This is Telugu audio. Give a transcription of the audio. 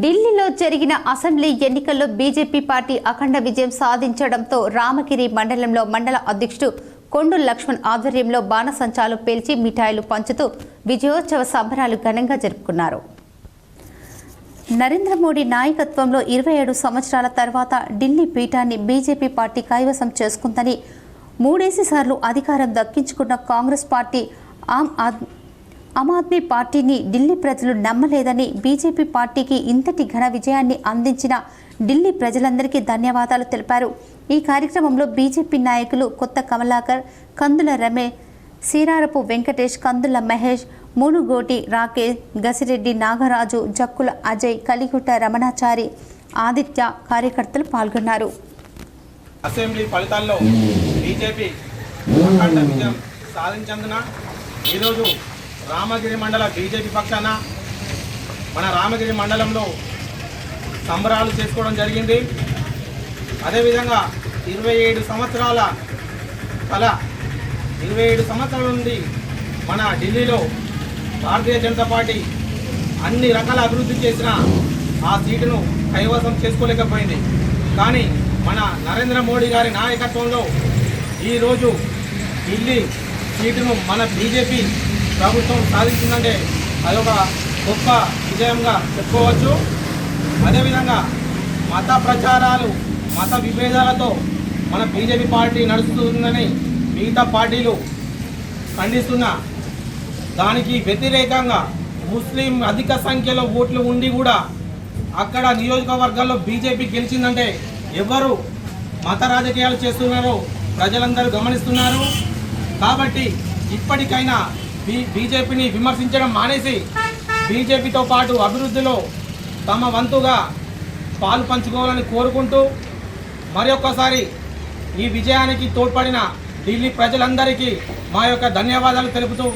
ఢిల్లీలో జరిగిన అసెంబ్లీ ఎన్నికల్లో బీజేపీ పార్టీ అఖండ విజయం సాధించడంతో రామగిరి మండలంలో మండల అధ్యక్షుడు కొండు లక్ష్మణ్ ఆధ్వర్యంలో బాణసంచాలు పేల్చి మిఠాయిలు పంచుతూ విజయోత్సవ సంబరాలు ఘనంగా జరుపుకున్నారు. నరేంద్ర మోడీ నాయకత్వంలో ఇరవై ఏడు సంవత్సరాల తర్వాత ఢిల్లీ పీఠాన్ని బీజేపీ పార్టీ కైవసం చేసుకుందని మూడేసి సార్లు అధికారం దక్కించుకున్న కాంగ్రెస్ పార్టీ ఆమ్ ఆద్ ఆమ్ ఆద్మీ పార్టీని ఢిల్లీ ప్రజలు నమ్మలేదని బీజేపీ పార్టీకి ఇంతటి ఘన విజయాన్ని అందించిన ఢిల్లీ ప్రజలందరికీ ధన్యవాదాలు తెలిపారు. ఈ కార్యక్రమంలో బీజేపీ నాయకులు కొత్త కమలాకర్ కందుల రమేష్ సీరారపు వెంకటేష్ కందుల మహేష్ మూనుగోటి రాకేష్ గసిరెడ్డి నాగరాజు జక్కుల అజయ్ కలిగుట్ట రమణాచారి ఆదిత్య కార్యకర్తలు పాల్గొన్నారు. అసెంబ్లీ ఫలితాల్లో బీజేపీ అఖండ విజయం సాధించేందున ఈరోజు రామగిరి మండల బీజేపీ పక్షాన మన రామగిరి మండలంలో సంబరాలు చేసుకోవడం జరిగింది. అదేవిధంగా ఇరవై ఏడు సంవత్సరాల కల ఇరవై ఏడు సంవత్సరాల నుండి మన ఢిల్లీలో భారతీయ జనతా పార్టీ అన్ని రకాల అభివృద్ధి చేసిన ఆ సీటును కైవసం చేసుకోలేకపోయింది. కానీ మన నరేంద్ర మోడీ గారి నాయకత్వంలో ఈరోజు ఢిల్లీ సీటును మన బీజేపీ ప్రభుత్వం సాధించిందంటే అదొక గొప్ప విజయంగా చెప్పుకోవచ్చు. అదేవిధంగా మత ప్రచారాలు మత విభేదాలతో మన బీజేపీ పార్టీ నడుస్తుందని మిగతా పార్టీలు ఖండిస్తున్న దానికి వ్యతిరేకంగా ముస్లిం అధిక సంఖ్యలో ఓట్లు ఉండి కూడా అక్కడ నియోజకవర్గాల్లో బీజేపీ గెలిచిందంటే ఎవరు మత రాజకీయాలు చేస్తున్నారో ప్రజలందరూ గమనిస్తున్నారు. కాబట్టి ఇప్పటికైనా బీజేపీని విమర్శించడం మానేసి బీజేపీతో పాటు అభివృద్ధిలో తమ వంతుగా పాలు పంచుకోవాలని కోరుకుంటూ మరొకసారి ఈ విజయానికి తోడ్పడిన ఢిల్లీ ప్రజలందరికీ మా యొక్క ధన్యవాదాలు తెలుపుతూ